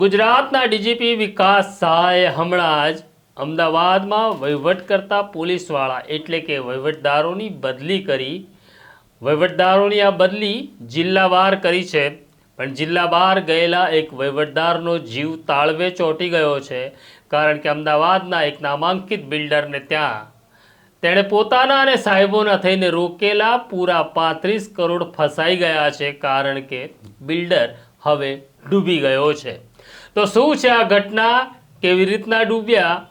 ગુજરાતના ડીજીપી વિકાસ સહાયે હમણાં જ અમદાવાદમાં વહીવટ કરતા પોલીસવાળા એટલે કે વહીવટદારોની બદલી કરી. વહીવટદારોની આ બદલી જિલ્લાવાર કરી છે, પણ જિલ્લા બહાર ગયેલા એક વહીવટદારનો જીવ તાળવે ચોંટી ગયો છે, કારણ કે અમદાવાદના એક નામાંકિત બિલ્ડરને ત્યાં તેણે પોતાના અને સાહેબોના થઈને રોકેલા પૂરા પાંત્રીસ કરોડ ફસાઈ ગયા છે, કારણ કે બિલ્ડર હવે ડૂબી ગયો છે. તો શું છે આ ઘટના? કેવી રીતના ડૂબ્યા?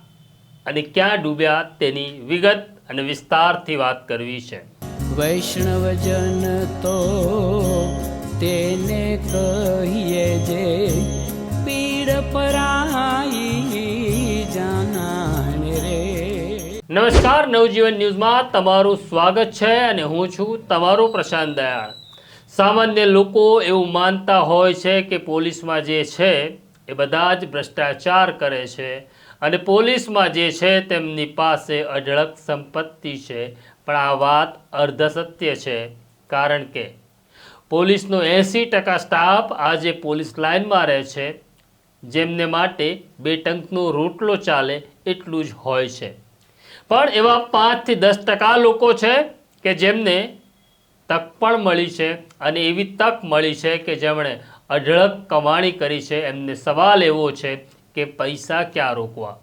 અને ક્યાં ડૂબ્યા તેની વિગત અને વિસ્તારથી વાત કરવી છે. વૈષ્ણવજન તો તેને કહીએ જે પીડ પરાઈ જાનાને રે. નમસ્કાર નવજીવન ન્યૂઝમાં તમારું સ્વાગત છે અને હું છું તમારો પ્રશાંત દયાળ. સામાન્ય લોકો એવું માનતા હોય છે કે પોલીસમાં જે છે એ બધા જ ભ્રષ્ટાચાર કરે છે અને પોલીસમાં જે છે તેમની પાસે અઢળક સંપત્તિ છે. પણ આ વાત અર્ધસત્ય છે. કારણ કે પોલીસનો એંસી ટકા સ્ટાફ આજે પોલીસ લાઇનમાં રહે છે. જેમને માટે બે ટંકનો રોટલો ચાલે એટલું જ હોય છે. પણ એવા પાંચથી દસ ટકા લોકો છે કે જેમને તક પણ મળી છે અને એવી તક મળી છે કે જેમણે અઢળક કમાણી કરી છે. એમને સવાલ એવો છે કે પૈસા ક્યાં રોકવા?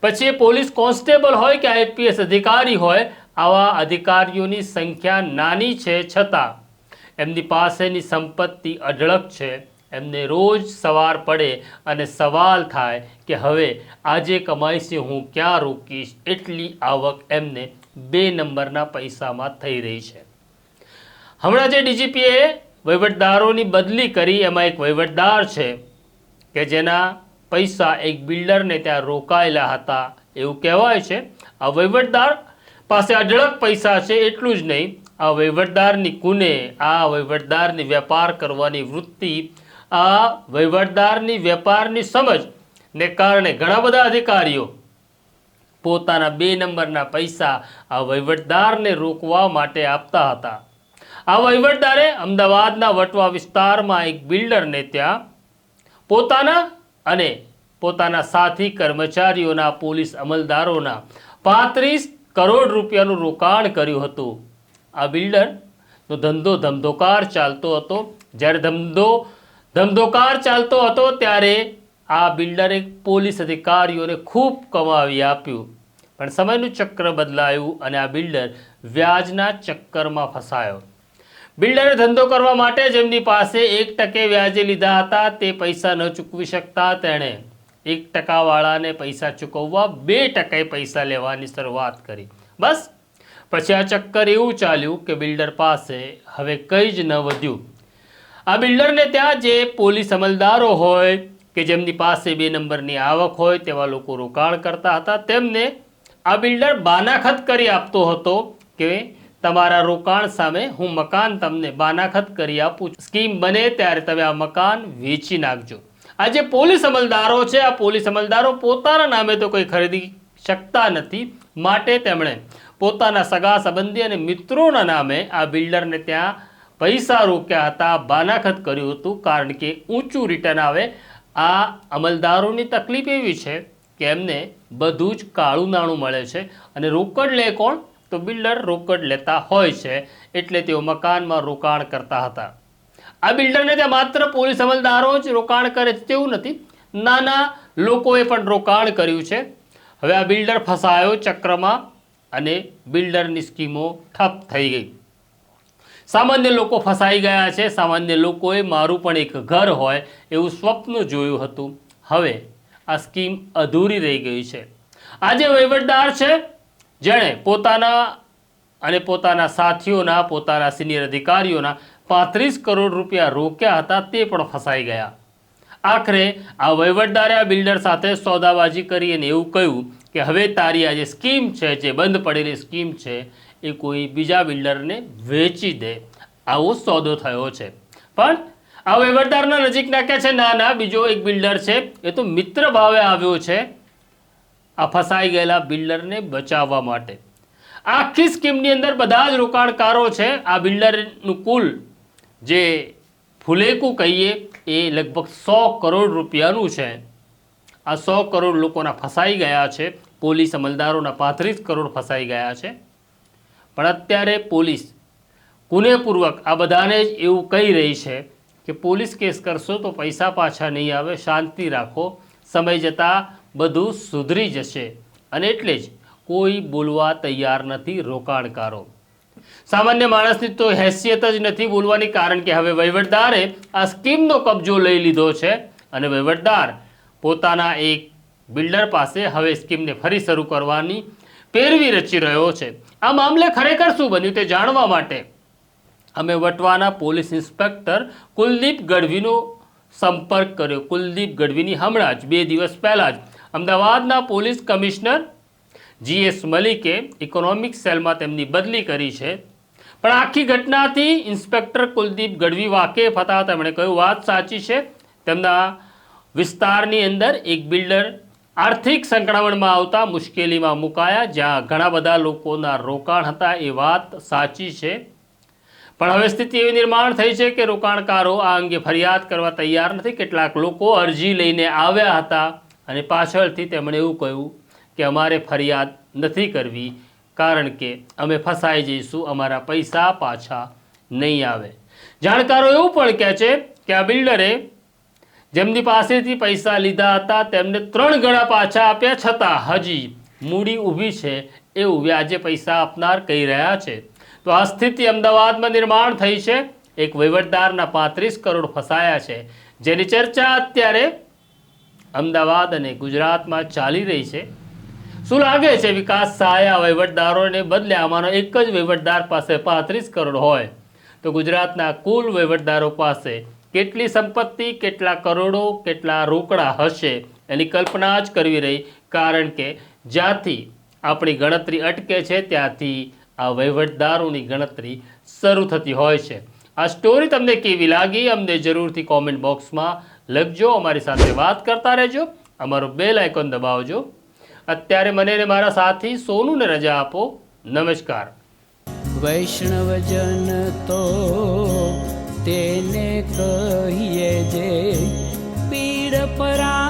પછી એ પોલીસ કોન્સ્ટેબલ હોય કે આઈપીએસ અધિકારી હોય, આવા અધિકારીઓની સંખ્યા નાની છે છતાં એમની પાસેની સંપત્તિ અઢળક છે. એમને રોજ સવાર પડે અને સવાલ થાય કે હવે આજે કમાઈશ હું ક્યાં રોકીશ? એટલી આવક એમને બે નંબરના પૈસામાં થઈ રહી છે. હમણાં જે ડીજીપીએ વહીવટદારોની બદલી કરી એમાં એક વહીવટદાર છે કે જેના પૈસા એક બિલ્ડરને ત્યાં રોકાયેલા હતા એવું કહેવાય છે. આ વહીવટદાર પાસે અઢળક પૈસા છે એટલું જ નહીં. આ વહીવટદારની કુને, આ વહીવટદારની વેપાર કરવાની વૃત્તિ, આ વહીવટદારની વેપારની સમજને કારણે ઘણા બધા અધિકારીઓ પોતાના બે નંબરના પૈસા આ વહીવટદારને રોકવા માટે આપતા હતા. આ વહીવટદારે અમદાવાદના વટવા વિસ્તારમાં એક બિલ્ડરને ત્યાં પોતાના અને પોતાના સાથી કર્મચારીઓના પોલીસ અમલદારોના પાંત્રીસ કરોડ રૂપિયાનું રોકાણ કર્યું હતું. આ બિલ્ડરનો ધંધો ધમધોકાર ચાલતો હતો. જ્યારે ધંધો ધમધોકાર ચાલતો હતો ત્યારે આ બિલ્ડરે પોલીસ અધિકારીઓને ખૂબ કમાવી આપ્યું. પણ સમયનું ચક્ર બદલાયું અને આ બિલ્ડર વ્યાજના ચક્કરમાં ફસાયો. બિલ્ડરે ધંધો કરવા માટે જેમની પાસે એક ટકે વ્યાજે લીધા હતા. તે પૈસા ન ચૂકવી શકતા તેણે એક ટકાવાળાને પૈસા ચૂકવવા બે ટકાએ પૈસા લેવાની શરૂઆત કરી. બસ, પછી આ ચક્કર એવું ચાલ્યું કે બિલ્ડર પાસે હવે કંઈ જ ન વધ્યું. આ બિલ્ડરને ત્યાં જે પોલીસ અમલદારો હોય કે જેમની પાસે બે નંબરની આવક હોય તેવા લોકો રોકાણ કરતા હતા, તેમને આ બિલ્ડર બાનાખત કરી આપતો હતો કે તમારા રોકાણ સામે હું મકાન તમને બાનાખત કરી આપું છું. સ્કીમ બને ત્યારે તમે આ મકાન વેચી નાખજો. આ જે પોલીસ અમલદારો છે, આ પોલીસ અમલદારો પોતાના નામે તો કોઈ ખરીદી શકતા નથી. માટે તેમણે પોતાના સગા સંબંધી અને મિત્રોના નામે આ બિલ્ડરને ત્યાં પૈસા રોક્યા હતા, બાનાખત કર્યું હતું. કારણ કે ઊંચું રિટર્ન આવે. આ અમલદારોની તકલીફ એવી છે કે એમને બધું જ કાળું નાણું મળે છે. અને રોકડ લે કોણ? તો બિલ્ડર રોકડ લેતા હોય છે એટલે તેઓ મકાનમાં રોકાણ કરતા હતા. આ બિલ્ડરને ત્યાં માત્ર પોલીસ અમલદારો જ રોકાણ કરે છે તેવું નથી, નાના લોકોએ પણ રોકાણ કર્યું છે. હવે આ બિલ્ડર ફસાયો ચક્રમાં અને બિલ્ડરની સ્કીમો ઠપ થઈ ગઈ. સામાન્ય લોકો ફસાઈ ગયા છે, સામાન્ય લોકોએ મારું પણ એક ઘર હોય એવું સ્વપ્ન જોયું હતું. હવે આ સ્કીમ અધૂરી રહી ગઈ છે. આ જે વહીવટદાર છે જેણે પોતાના અને પોતાના સાથીઓના, પોતાના સિનિયર અધિકારીઓના પાંત્રીસ કરોડ રૂપિયા રોક્યા હતા તે પણ ફસાઈ ગયા. આખરે આ વહીવટદારે આ બિલ્ડર સાથે સોદાબાજી કરી અને એવું કહ્યું કે હવે તારી આ જે સ્કીમ છે, જે બંધ પડેલી સ્કીમ છે, એ કોઈ બીજા બિલ્ડરને વેચી દે. આવો સોદો થયો છે. પણ આ વહીવટદારના નજીકના કે છે? ના ના, બીજો એક બિલ્ડર છે. એ તો મિત્ર ભાવે આવ્યો છે. આ ફસાઈ ગયેલા બિલ્ડરને બચાવવા માટે. આખી સ્કીમની અંદર બધા જ રોકાણકારો છે. આ બિલ્ડરનું કુલ જે ફુલેકું કહીએ, એ લગભગ સો કરોડ રૂપિયાનું છે. આ સો કરોડ લોકોના ફસાઈ ગયા છે. પોલીસ અમલદારોના પાંત્રીસ કરોડ ફસાઈ ગયા છે. પણ અત્યારે પોલીસ કુનેપૂર્વક આ બધાને જ એવું કહી રહી છે કે પોલીસ કેસ કરશો તો પૈસા પાછા નહીં આવે, શાંતિ રાખો. સમય જતાં બધું સુધરી જશે. અને એટલે જ કોઈ બોલવા તૈયાર નથી રોકાણકારો. સામાન્ય માણસની તો હેસિયત જ નથી બોલવાની, કારણ કે હવે વહીવટદારે આ સ્કીમનો કબજો લઈ લીધો છે અને વહીવટદાર પોતાના એક બિલ્ડર પાસે હવે સ્કીમને ફરી શરૂ કરવાની પેરવી રચી રહ્યો છે. આ મામલે ખરેખર શું બન્યું તે જાણવા માટે અમે વટવાના પોલીસ ઇન્સ્પેક્ટર કુલદીપ ગઢવીનો સંપર્ક કર્યો. કુલદીપ ગઢવીની હમણાં જ, બે દિવસ પહેલાં જ અમદાવાદના પોલીસ કમિશનર જીએસ મલિકે ઇકોનોમિક સેલમાં તેમની બદલી કરી છે. પણ આખી ઘટનાથી ઇન્સ્પેક્ટર કુલદીપ ગઢવી વાકેફ હતા. તેમણે કહ્યું, વાત સાચી છે. તેમના વિસ્તારની અંદર એક બિલ્ડર આર્થિક સંકળામણમાં આવતા મુશ્કેલીમાં મુકાયા. જ્યાં ઘણા બધા લોકોના રોકાણ હતા. એ વાત સાચી છે. પણ હવે સ્થિતિ એવી નિર્માણ થઈ છે કે રોકાણકારો આ અંગે ફરિયાદ કરવા તૈયાર નથી. કેટલાક લોકો અરજી લઈને આવ્યા હતા. અને પાછળથી તેમણે એવું કહ્યું કે અમારે ફરિયાદ નથી કરવી, કારણ કે અમે ફસાઈ જઈશું, અમારા પૈસા પાછા નહીં આવે. જાણકારો એવું પણ કહે છે કે આ બિલ્ડરે જેમની પાસેથી પૈસા લીધા હતા, તેમને ત્રણ ગણા પાછા આપ્યા, છતાં હજી મૂડી ઊભી છે એવું વ્યાજે પૈસા આપનાર કહી રહ્યા છે. તો આ સ્થિતિ અમદાવાદમાં નિર્માણ થઈ છે. એક વહીવટદારના પાંત્રીસ કરોડ ફસાયા છે. જેની ચર્ચા અત્યારે અમદાવાદ અને ગુજરાતમાં ચાલી રહી છે. શું લાગે છે વિકાસ સહાય વહીવટદારોને બદલે આમાંનો એક જ વહીવટદાર પાસે પાંત્રીસ કરોડ હોય? તો ગુજરાતના કુલ વહીવટદારો પાસે કેટલી સંપત્તિ, કેટલા કરોડો, કેટલા રોકડા હશે એની કલ્પના જ કરવી રહી. કારણ કે જ્યાંથી આપણી ગણતરી અટકે છે, ત્યાંથી આ વહીવટદારોની ગણતરી શરૂ થતી હોય છે. આ સ્ટોરી તમને કેવી લાગી? અમને જરૂરથી કોમેન્ટ બોક્સમાં લખજો, અમારી સાથે વાત કરતા રહેજો, અમારો બેલ આઇકોન દબાવજો. અત્યારે મને ને મારા સાથી સોનુને રજા આપો. નમસ્કાર. વૈષ્ણવજન તો તેને કહીએ જે પીડ પરા